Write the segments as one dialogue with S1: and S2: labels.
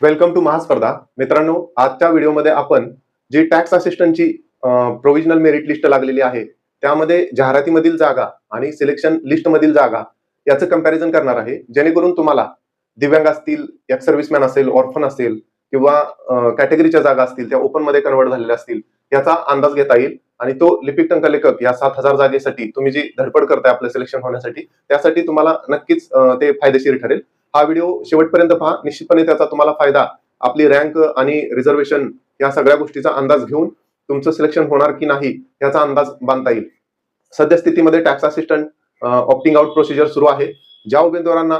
S1: Welcome to महास्पर्धा. मित्रांनो आजच्या व्हिडिओमध्ये आपण जी टॅक्स असिस्टंटची प्रोव्हिजनल मेरिट लिस्ट लागलेली आहे त्यामध्ये जाहिरातीमधील जागा आणि सिलेक्शन लिस्टमधील जागा याचं कंपॅरिझन करणार आहे. जेणेकरून तुम्हाला दिव्यांग असतील एक्स सर्व्हिसमॅन असेल ऑर्फन असेल किंवा कॅटेगरीच्या जागा असतील त्या ओपनमध्ये कन्वर्ट झालेल्या असतील याचा अंदाज घेता येईल. आणि तो लिपिक टंक लेखक या सात हजार जागेसाठी तुम्ही जी धडपड करताय आपलं सिलेक्शन होण्यासाठी त्यासाठी तुम्हाला नक्कीच ते फायदेशीर ठरेल. हा व्हिडिओ शेवटपर्यंत पहा. निश्चितपणे त्याचा तुम्हाला फायदा आपली रँक आणि रिझर्वेशन या सगळ्या गोष्टीचा अंदाज घेऊन तुमचं सिलेक्शन होणार की नाही याचा अंदाज बांधता येईल. सद्यस्थितीमध्ये tax assistant opting out procedure सुरू आहे. ज्या उमेदवारांना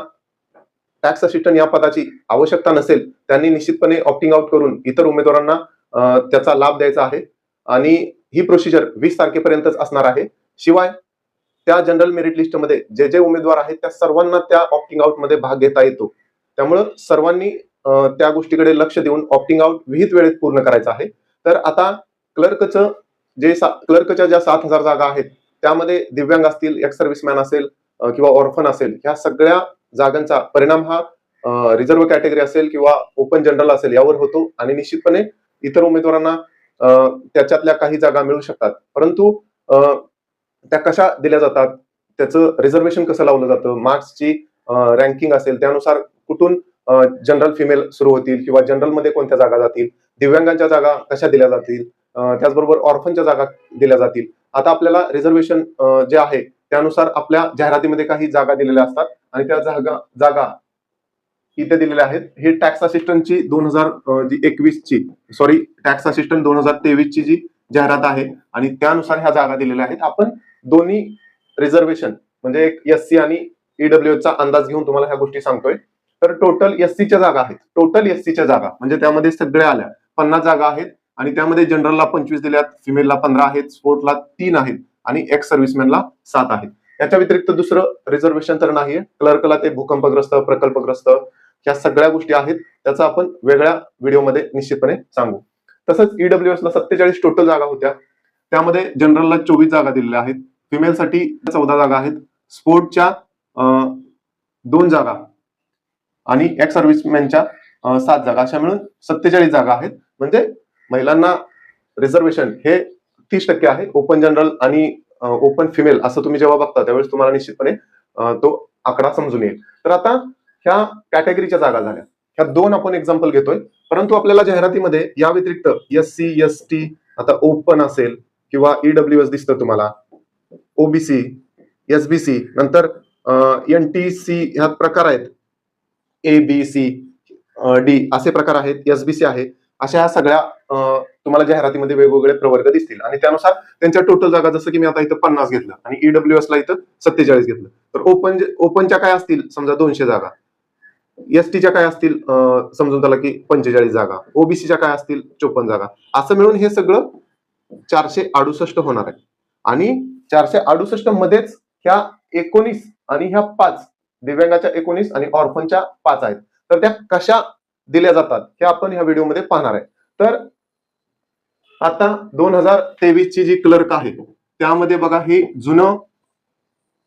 S1: टॅक्स असिस्टंट या पदाची आवश्यकता नसेल त्यांनी निश्चितपणे ऑप्टिंग आउट करून इतर उमेदवारांना त्याचा लाभ द्यायचा आहे. आणि ही प्रोसिजर वीस तारखेपर्यंतच असणार आहे. शिवाय त्या जनरल मेरिट लिस्टमध्ये जे जे उमेदवार आहेत त्या सर्वांना त्या ऑप्टिंग आउटमध्ये भाग घेता येतो. त्यामुळं सर्वांनी त्या गोष्टीकडे लक्ष देऊन ऑप्टिंग आउट विहित वेळेत पूर्ण करायचं आहे. तर आता क्लर्कचं जे क्लर्कच्या ज्या सात हजार जागा आहेत त्यामध्ये दिव्यांग असतील एक्स सर्व्हिसमॅन असेल किंवा ऑर्फन असेल ह्या सगळ्या जागांचा परिणाम हा रिझर्व्ह कॅटेगरी असेल किंवा ओपन जनरल असेल यावर होतो. आणि निश्चितपणे इतर उमेदवारांना त्याच्यातल्या काही जागा मिळू शकतात. परंतु त्या कशा दिल्या जातात? त्याचं रिझर्वेशन कसं लावलं जातं? मार्क्सची रँकिंग असेल त्यानुसार कुठून जनरल फिमेल सुरू होतील किंवा जनरलमध्ये कोणत्या जागा जातील? दिव्यांगांच्या जागा कशा दिल्या जातील? त्याचबरोबर ऑर्फनच्या जागा दिल्या जातील. आता आपल्याला रिझर्वेशन जे आहे त्यानुसार आपल्या जाहिरातीमध्ये काही जागा दिलेल्या असतात आणि त्या जागा जागा इथे दिलेल्या आहेत. हे टॅक्स असिस्टंटची दोन हजार जी एकवीस ची सॉरी टॅक्स असिस्टंट दोन हजार तेवीस ची जी जाहिरात आहे आणि त्यानुसार ह्या जागा दिलेल्या आहेत. आपण दोन्ही रिझर्वेशन म्हणजे एक एस सी आणि ईडब्ल्यू चा अंदाज घेऊन तुम्हाला ह्या गोष्टी सांगतोय. तर टोटल एस च्या जागा आहेत. टोटल एस च्या जागा म्हणजे त्यामध्ये सगळ्या आल्या. पन्नास जागा आहेत आणि त्यामध्ये जनरलला पंचवीस दिल्यात फिमेलला पंधरा आहेत स्पोर्टला तीन आहेत आणि एक्स सर्व्हिसमॅनला सात आहेत. याच्या व्यतिरिक्त दुसरं रिझर्वेशन तर नाहीये. क्लर्कला ते भूकंपग्रस्त प्रकल्पग्रस्त ह्या सगळ्या गोष्टी आहेत. त्याचा आपण वेगळ्या व्हिडिओमध्ये निश्चितपणे सांगू. तसंच ईडब्ल्यू एसला सत्तेचाळीस टोटल जागा होत्या. त्यामध्ये जनरलला चोवीस जागा दिलेल्या आहेत. फिमेलसाठी चौदा जागा आहेत. स्पोर्टच्या दोन जागा आणि एक्स सर्व्हिसमॅनच्या सात जागा. अशा मिळून सत्तेचाळीस जागा आहेत. म्हणजे महिलांना रिझर्वेशन हे तीस टक्के आहे. ओपन जनरल आणि ओपन फिमेल असं तुम्ही जेव्हा बघता त्यावेळेस तुम्हाला निश्चितपणे तो आकडा समजून येईल. तर आता ह्या कॅटेगरीच्या जागा झाल्या. ह्या दोन आपण एक्झाम्पल घेतोय. परंतु आपल्याला जाहिरातीमध्ये या व्यतिरिक्त एस सी एस टी आता ओपन असेल किंवा ईडब्ल्यू एस दिसतं तुम्हाला. ओबीसी एसबीसी नंतर एन टी सी ह्या प्रकार आहेत. ए बी सी डी असे प्रकार आहेत एसबीसी आहे. अशा ह्या सगळ्या तुम्हाला जाहिरातीमध्ये वेगवेगळे प्रवर्ग दिसतील. आणि त्यानुसार त्यांच्या टोटल जागा जसं की मी आता इथं पन्नास घेतलं आणि ईडब्ल्यू एस ला इथं सत्तेचाळीस घेतलं. तर ओपन ओपनच्या काय असतील? समजा दोनशे जागा. एस टीच्या काय असतील? समजून त्याला की पंचेचाळीस जागा. ओबीसीच्या काय असतील? चोपन्न जागा. असं मिळून हे सगळं चारशे अडुसष्ट होणार आहे. आणि चारशे अडुसष्ट मध्येच ह्या एकोणीस आणि ह्या पाच दिव्यांगाच्या एकोणीस आणि ऑर्फनच्या पाच आहेत. तर त्या कशा दिल्या जातात हे आपण ह्या व्हिडिओमध्ये पाहणार आहे. तर आता दोन हजार तेवीस ची जी क्लर्क आहे त्यामध्ये बघा हे जुनं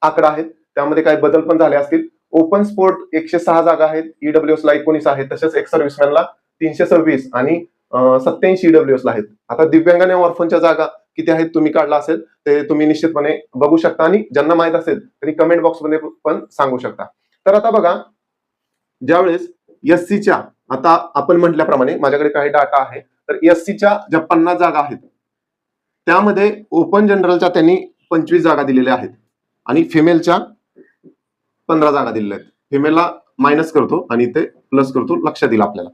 S1: आकडा आहेत त्यामध्ये काही बदल पण झाले असतील. ओपन स्पोर्ट एकशे सहा जागा आहेत. ईडब्ल्यूएस ला एकोणीस आहेत तसेच एक्स सर्व्हिसमॅनला तीनशे सव्वीस आणि सत्याऐंशी ईडब्ल्यूएस ला आहेत. आता दिव्यांगाने ऑर्फनच्या जागा किती आहेत तुम्ही काढला असेल ते तुम्ही निश्चितपणे बघू शकता आणि ज्यांना माहीत असेल त्यांनी कमेंट बॉक्समध्ये पण सांगू शकता. तर आता बघा ज्यावेळेस एस च्या आता आपण म्हटल्याप्रमाणे माझ्याकडे काही डाटा आहे तर एस च्या ज्या पन्नास जागा आहेत त्यामध्ये ओपन जनरलच्या त्यांनी पंचवीस जागा दिलेल्या आहेत आणि फिमेलच्या पंधरा जागा दिलेल्या आहेत. फिमेलला मायनस करतो आणि ते प्लस करतो लक्षात येईल आपल्याला.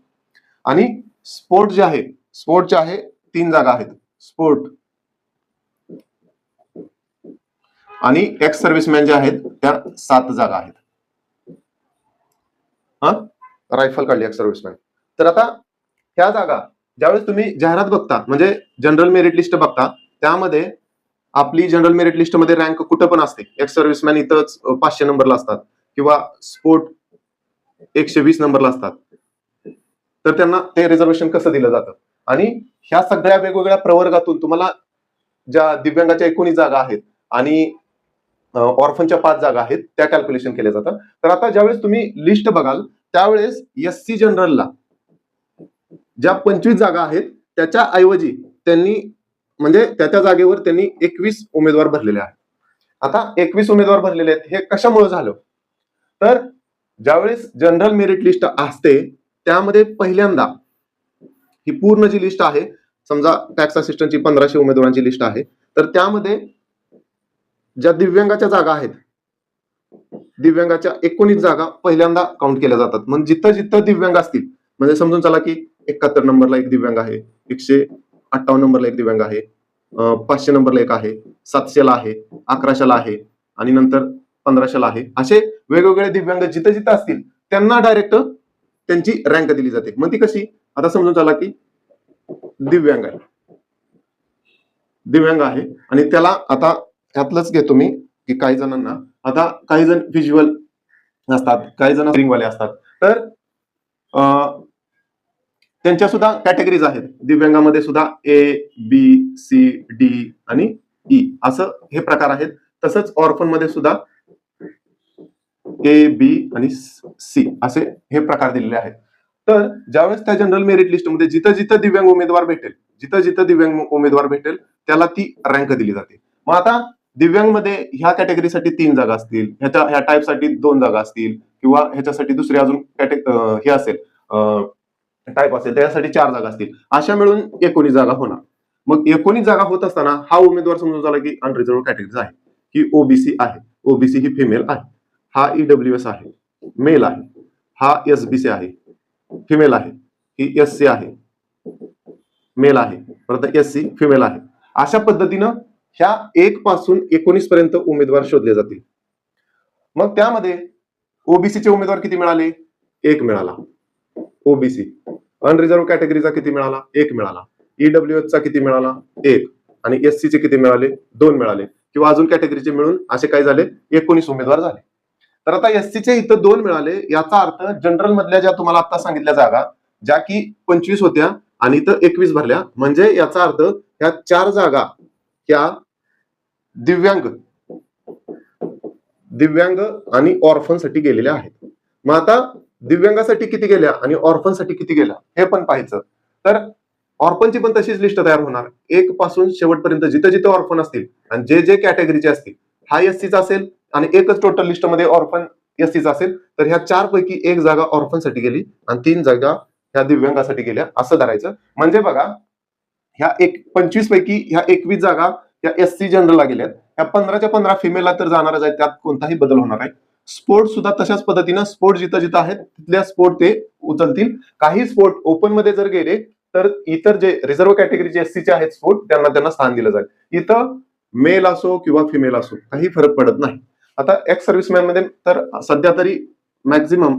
S1: आणि स्पोर्ट जे आहे स्पोर्टचे आहे तीन जागा आहेत. स्पोर्ट. आणि एक्स सर्व्हिसमॅन जे आहेत त्या सात जागा आहेत. हा? रायफल काढली एक्स सर्व्हिसमॅन तर आता ह्या जागा ज्यावेळेस तुम्ही जाहिरात बघता म्हणजे जनरल मेरिट लिस्ट बघता त्यामध्ये आपली जनरल मेरिट लिस्टमध्ये रँक कुठं पण असते. एक्स सर्व्हिसमॅन इथंच पाचशे नंबरला असतात. किंवा स्पोर्ट एकशे वीस नंबरला असतात. तर त्यांना ते रिझर्वेशन कसं दिलं जातं? आणि ह्या सगळ्या वेगवेगळ्या प्रवर्गातून तुम्हाला ज्या दिव्यांगाच्या एकोणीस जागा आहेत आणि ऑर्फनच्या पाच जागा आहेत त्या कॅल्क्युलेशन केल्या जातात. तर आता ज्यावेळेस तुम्ही लिस्ट बघाल त्यावेळेस एस सी जनरलला ज्या पंचवीस जागा आहेत त्याच्या ऐवजी त्यांनी म्हणजे त्याच्या जागेवर त्यांनी एकवीस उमेदवार भरलेले आहेत. आता एकवीस उमेदवार भरलेले आहेत हे कशामुळे झालं? तर ज्यावेळेस जनरल मेरिट लिस्ट असते त्यामध्ये पहिल्यांदा ही पूर्ण जी लिस्ट आहे समजा टॅक्स असिस्टंटची पंधराशे उमेदवारांची लिस्ट आहे तर त्यामध्ये ज्या दिव्यांगाच्या जागा आहेत दिव्यांगाच्या एकोणीस जागा पहिल्यांदा काउंट केल्या जातात. म्हणजे जिथं जिथं दिव्यांग असतील म्हणजे समजून चला की एकाहत्तर नंबरला एक दिव्यांग आहे एकशे अठ्ठावन्न नंबरला एक दिव्यांग आहे पाचशे नंबरला एक आहे सातशेला आहे अकराशेला आहे आणि नंतर पंधराशेला आहे. असे वेगवेगळे दिव्यांग जिथं जिथं असतील त्यांना डायरेक्ट त्यांची रँक दिली जाते. मग ती कशी? आता समजून चला की दिव्यांग आहे. दिव्यांग आहे. आणि त्याला आता ह्यातलंच घेतो मी की काही जणांना आता काही जण व्हिज्युअल असतात काही जण रिंगवाले असतात. तर त्यांच्या सुद्धा कॅटेगरीज आहेत. दिव्यांगामध्ये सुद्धा ए बी सी डी आणि ई असं हे प्रकार आहेत. तसंच ऑर्फनमध्ये सुद्धा ए बी आणि सी असे हे प्रकार दिलेले आहेत. तर ज्यावेळेस त्या जनरल मेरिट लिस्टमध्ये जिथं जिथं दिव्यांग उमेदवार भेटेल जिथं जिथं दिव्यांग उमेदवार भेटेल त्याला ती रँक दिली जाते. मग आता दिव्यांगमध्ये ह्या कॅटेगरीसाठी तीन जागा असतील ह्याच्या ह्या टाईपसाठी दोन जागा असतील किंवा ह्याच्यासाठी दुसरी अजून कॅटे हे असेल टाईप असेल त्यासाठी चार जागा असतील. अशा मिळून एकोणीस जागा होणार. मग एकोणीस जागा होत असताना हा उमेदवार समजून झाला की अनरिझर्व्ह कॅटेगरी आहे की ओबीसी आहे. ओबीसी ही फिमेल आहे. हा ईडब्ल्यू एस आहे. मेल आहे. हा एस बी सी आहे. फिमेल आहे. ही एस सी आहे. मेल आहे. परत एस सी फिमेल आहे. अशा पद्धतीनं ह्या एक पासून एकोणीस पर्यंत उमेदवार शोधले जातील. मग त्यामध्ये ओबीसीचे उमेदवार किती मिळाले? एक मिळाला. ओबीसी अनरिझर्व कॅटेगरीचा किती मिळाला? एक मिळाला. ईडब्ल्यू चा किती मिळाला? एक. आणि एस चे किती मिळाले? दोन मिळाले. किंवा अजून कॅटेगरीचे मिळून असे काय झाले? एकोणीस उमेदवार झाले. तर आता एससीचे चे इथं दोन मिळाले. याचा अर्थ जनरल मधल्या ज्या तुम्हाला आता सांगितल्या जागा ज्या की पंचवीस होत्या आणि इथं एकवीस भरल्या. म्हणजे याचा अर्थ ह्या चार जागा ह्या दिव्यांग दिव्यांग आणि ऑर्फनसाठी गेलेल्या आहेत. मग आता दिव्यांगासाठी किती गेल्या आणि ऑर्फनसाठी किती गेल्या? हे पण पाहायचं. तर ऑर्फनची पण तशीच लिस्ट तयार होणार. एक पासून शेवटपर्यंत जिथं जिथं ऑर्फन असतील आणि जे जे कॅटेगरीचे असतील हा एससीचा चा असेल आणि एकच टोटल लिस्टमध्ये ऑर्फन एस चा असेल तर ह्या चार पैकी एक जागा ऑर्फनसाठी गेली आणि तीन जागा ह्या दिव्यांगासाठी गेल्या असं धरायचं. म्हणजे बघा ह्या एक पंचवीस पैकी ह्या एकवीस जागा या एस सी जनरलला गेल्यात. ह्या पंधराच्या पंधरा फिमेलला तर जाणारच आहेत त्यात कोणताही बदल होणार आहे स्पोर्ट सुद्धा तशाच पद्धतीनं स्पोर्ट जिथं जिथं आहेत तिथल्या स्पोर्ट ते उचलतील. काही स्पोर्ट ओपनमध्ये जर गेले तर इतर जे रिझर्व्ह कॅटेगरीचे एस चे आहेत स्पोर्ट त्यांना त्यांना स्थान दिलं जाईल. इथं मेल असो किंवा फिमेल असो काही फरक पडत नाही. आता एक्स सर्व्हिसमॅनमध्ये तर सध्या तरी मॅक्झिमम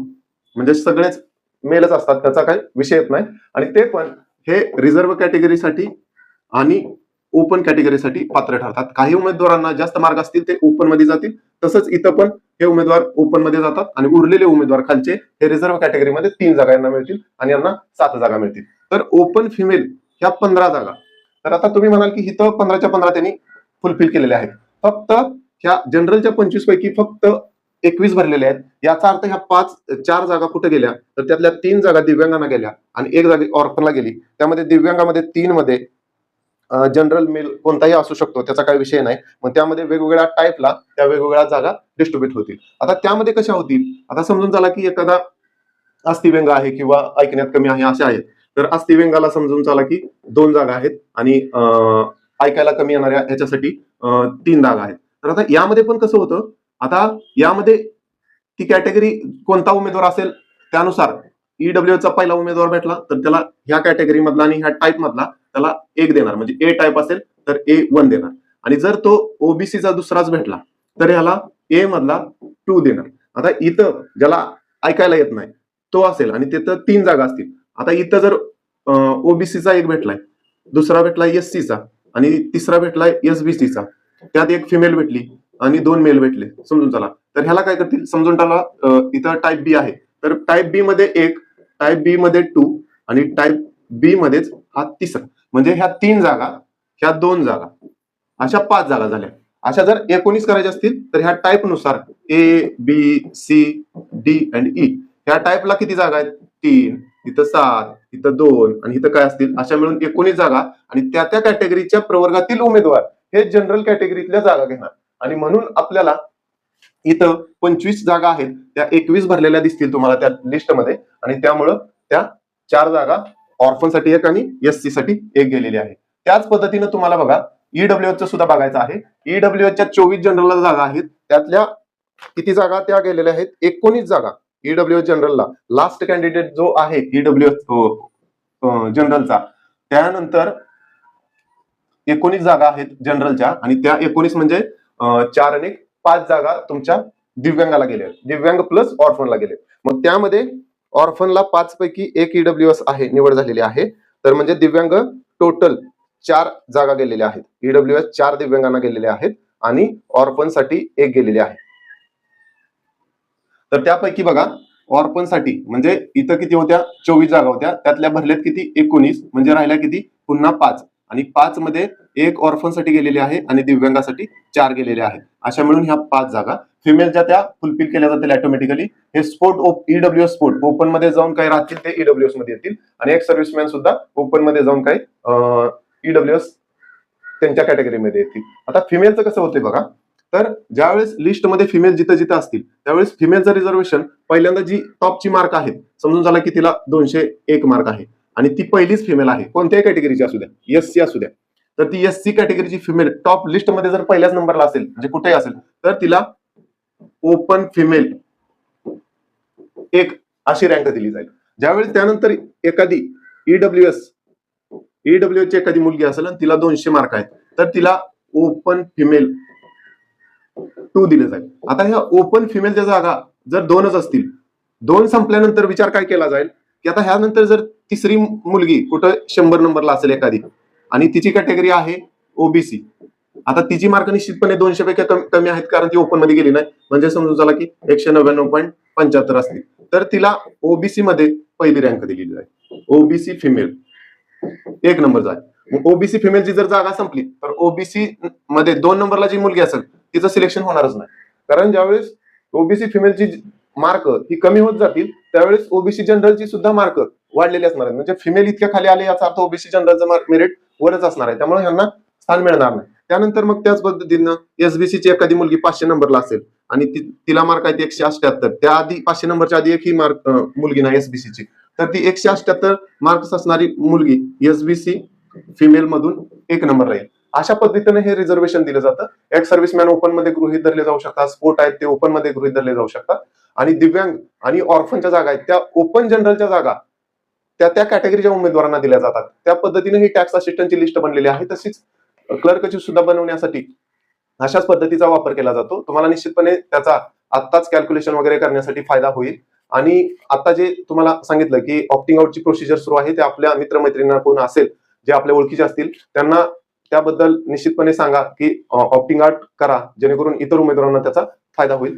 S1: म्हणजे सगळेच मेलच असतात त्याचा काही विषय येत नाही. आणि ते पण हे रिझर्व्ह कॅटेगरीसाठी आणि ओपन कॅटेगरीसाठी पात्र ठरतात. काही उमेदवारांना जास्त मार्ग असतील ते ओपनमध्ये जातील. तसंच इथं पण हे उमेदवार ओपनमध्ये जातात आणि उरलेले उमेदवार खालचे हे रिझर्व्ह कॅटेगरीमध्ये तीन जागा यांना मिळतील आणि यांना सात जागा मिळतील. तर ओपन फिमेल ह्या पंधरा जागा. तर आता तुम्ही म्हणाल की इथं पंधराच्या पंधरा त्यांनी फुलफिल केलेल्या आहेत. फक्त ह्या जनरलच्या पंचवीस पैकी फक्त एकवीस भरलेल्या आहेत. याचा अर्थ ह्या पाच चार जागा कुठे गेल्या? तर त्यातल्या तीन जागा दिव्यांगांना गेल्या आणि एक जागी ऑर्फनला गेली. त्यामध्ये दिव्यांगामध्ये तीन मध्ये जनरल मेल कोणताही असू शकतो त्याचा काही विषय नाही. मग त्यामध्ये वेगवेगळ्या टाईपला त्या वेगवेगळ्या जागा डिस्ट्रीब्युट होतील. आता त्यामध्ये कशा होतील? आता समजून झाला की एखादा अस्थिव्यंग आहे किंवा ऐकण्यात कमी आहे असे आहेत. तर अस्थिव्यंगाला समजून चाला की दोन जागा आहेत आणि ऐकायला कमी येणाऱ्या ह्याच्यासाठी तीन जागा आहेत. तर आता यामध्ये पण कसं होतं? आता यामध्ये ती कॅटेगरी कोणता उमेदवार असेल? त्यानुसार ईडब्ल्यूचा पहिला उमेदवार भेटला तर त्याला ह्या कॅटेगरी मधला आणि ह्या टाईप मधला त्याला एक देणार. म्हणजे ए टाईप असेल तर ए वन देणार. आणि जर तो ओबीसीचा दुसराच भेटला तर ह्याला ए मधला टू देणार. आता इथं ज्याला ऐकायला येत नाही तो असेल आणि तिथं तीन जागा असतील. आता इथं जर ओबीसीचा एक भेटलाय दुसरा भेटला एस चा आणि तिसरा भेटलाय एस बी चा त्यात एक फिमेल भेटली आणि दोन मेल भेटले. समजून चला. तर ह्याला काय करतील? समजून त्याला इथं टाईप बी आहे. तर टाईप बी मध्ये एक टाईप बी मध्ये टू आणि टाईप बी मध्येच हा तिसरा. म्हणजे ह्या तीन जागा ह्या दोन जागा अशा पाच जागा झाल्या. अशा जर एकोणीस करायच्या असतील तर ह्या टाईपनुसार A B C D and E ह्या टाईपला किती जागा आहेत? तीन इथं सात इथं दोन आणि इथं काय असतील? अशा मिळून एकोणीस जागा आणि त्या त्या कॅटेगरीच्या प्रवर्गातील उमेदवार हे जनरल कॅटेगरीतल्या जागा घेणार. आणि म्हणून आपल्याला इथं पंचवीस जागा आहेत. त्या एकवीस भरलेल्या दिसतील तुम्हाला त्या लिस्टमध्ये आणि त्यामुळं त्या चार जागा ऑर्फनसाठी एक आणि एस सी साठी एक गेलेली आहे. त्याच पद्धतीनं तुम्हाला बघा ईडब्ल्यूएच सुद्धा बघायचं आहे. ईडब्ल्यूएचच्या चोवीस जनरल जागा आहेत. त्यातल्या किती जागा त्या गेलेल्या आहेत? एकोणीस जागा ईडब्ल्यूएच जनरलला लास्ट कॅन्डिडेट जो आहे ईडब्ल्यूएच जनरलचा त्यानंतर एकोणीस जागा आहेत जनरलच्या आणि त्या एकोणीस म्हणजे चार आणि पाच जागा तुमच्या दिव्यांगाला गेल्या दिव्यांग प्लस ऑर्फनला गेले मग त्यामध्ये ऑर्फनला पाच पैकी एक ईडब्ल्यूएस आहे निवड झालेली आहे. तर म्हणजे दिव्यांग टोटल चार जागा गेलेल्या आहेत. ईडब्ल्यूएस चार दिव्यांगांना गेलेल्या आहेत आणि ऑर्फनसाठी एक गेलेली आहे. तर त्यापैकी बघा ऑर्फनसाठी म्हणजे इथं किती होत्या? चोवीस जागा होत्या. त्यातल्या भरल्यात किती? एकोणीस. म्हणजे राहिल्या किती? पुन्हा पाच. आणि पाच मध्ये एक ऑर्फनसाठी गेलेली आहे आणि दिव्यांगासाठी चार गेलेले आहेत. अशा मिळून ह्या पाच जागा फिमेल ज्या त्या फुलफिल केल्या जातील ऑटोमॅटिकली हे स्पोर्ट ईडब्ल्यू स्पोर्ट ओपनमध्ये जाऊन काही राहतील ते ईडब्ल्यू एसमध्ये येतील. आणि एक सर्व्हिसमॅन सुद्धा ओपनमध्ये जाऊन काही ईडब्ल्यू एस त्यांच्या कॅटेगरीमध्ये येतील. आता फिमेलचं कसं होतंय बघा. तर ज्यावेळेस लिस्टमध्ये फिमेल जिथं जिथं असतील त्यावेळेस फिमेलचं रिझर्वेशन पहिल्यांदा जी टॉपची मार्क आहेत समजून झाला की तिला दोनशे एक मार्क आहे. आणि ती पहिलीच फिमेल आहे. कोणत्याही कॅटेगरीची असू द्या. एस सी असू द्या. तर ती एस सी कॅटेगरीची फिमेल टॉप लिस्टमध्ये जर पहिल्याच नंबरला असेल म्हणजे कुठेही असेल तर तिला ओपन फिमेल एक अशी रँक दिली जाईल. ज्यावेळी त्यानंतर एखादी ईडब्ल्यू एस ईडब्ल्यू ची एखादी मुलगी असेल आणि तिला दोनशे मार्क आहेत तर तिला ओपन फिमेल टू दिले जाईल. आता ह्या ओपन फिमेलच्या जागा जर दोनच असतील दोन संपल्यानंतर विचार काय केला जाईल? की आता ह्यानंतर जर तिसरी मुलगी कुठं शंभर नंबरला असेल एखादी. आणि तिची कॅटेगरी आहे ओबीसी आता तिची मार्क निश्चितपणे दोनशे पैकी कमी आहेत कारण ती ओपनमध्ये गेली नाही. म्हणजे समजून झाला की एकशे नव्याण्णव पॉईंट पंच्याहत्तर असतील. तर तिला ओबीसी मध्ये पहिली रँक दिलेली आहे. ओबीसी फिमेल एक नंबर जाय ओबीसी फिमेलची जर जागा संपली तर ओबीसी मध्ये दोन नंबरला जी मुलगी असेल तिचं सिलेक्शन होणारच नाही. कारण ज्यावेळेस ओबीसी फिमेलची मार्क ही कमी होत जातील त्यावेळेस ओबीसी जनरलची सुद्धा मार्क वाढलेले असणार आहेत. म्हणजे फिमेल इतक्या खाली आले याचा अर्थ ओबीसी जनरलचं मेरिट वरच असणार आहे. त्यामुळे यांना स्थान मिळणार नाही. त्यानंतर मग त्याच पद्धतीनं एसबीसीची एखादी मुलगी पाचशे नंबरला असेल आणि ती तिला मार्क आहेत एकशे अष्ट्याहत्तर त्या आधी पाचशे नंबरच्या आधी एकही मार्क मुलगी नाही एसबीसीची तर ती एकशे अठ्याहत्तर मार्क्स असणारी मुलगी एसबीसी फिमेल मधून एक नंबर राहील. अशा पद्धतीने हे रिझर्वेशन दिलं जातं. एक सर्व्हिसमॅन ओपनमध्ये गृहीत धरले जाऊ शकतात. स्पोर्ट आहेत ते ओपनमध्ये गृहीत धरले जाऊ शकतात. आणि दिव्यांग आणि ऑर्फनच्या जागा आहेत. त्या ओपन जनरलच्या जागा त्या त्या कॅटेगरीच्या उमेदवारांना दिल्या जातात. त्या पद्धतीने ही टॅक्स असिस्टंटची लिस्ट बनलेली आहे. तशीच क्लर्कची सुद्धा बनवण्यासाठी अशाच पद्धतीचा वापर केला जातो. तुम्हाला निश्चितपणे त्याचा आत्ताच कॅल्क्युलेशन वगैरे करण्यासाठी फायदा होईल. आणि आता जे तुम्हाला सांगितलं की ऑप्टिंग आउटची प्रोसिजर सुरू आहे ते आपल्या मित्रमैत्रिणींना कोण असेल जे आपल्या ओळखीचे असतील त्यांना त्याबद्दल निश्चितपणे सांगा की ऑप्टिंग आउट करा जेणेकरून इतर उमेदवारांना त्याचा फायदा होईल.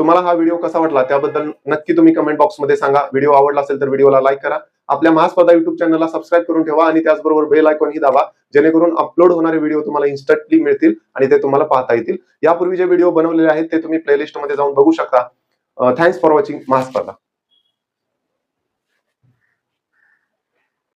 S1: तुम्हाला हा व्हिडिओ कसा वाटला त्याबद्दल नक्की तुम्ही कमेंट बॉक्समध्ये सांगा. व्हिडिओ आवडला असेल तर व्हिडिओला लाईक करा. आपल्या महास्पर्धा युट्यूब चॅनलला सबस्क्राईब करून ठेवा आणि त्याचबरोबर बेल आयकॉन ही दाबा जेणेकरून अपलोड होणारे व्हिडिओ तुम्हाला इन्स्टंटली मिळतील आणि ते तुम्हाला पाहता येतील. यापूर्वी जे व्हिडिओ बनवलेले आहेत ते तुम्ही प्लेलिस्टमध्ये जाऊन बघू शकता. Thanks for watching Mahaspardha.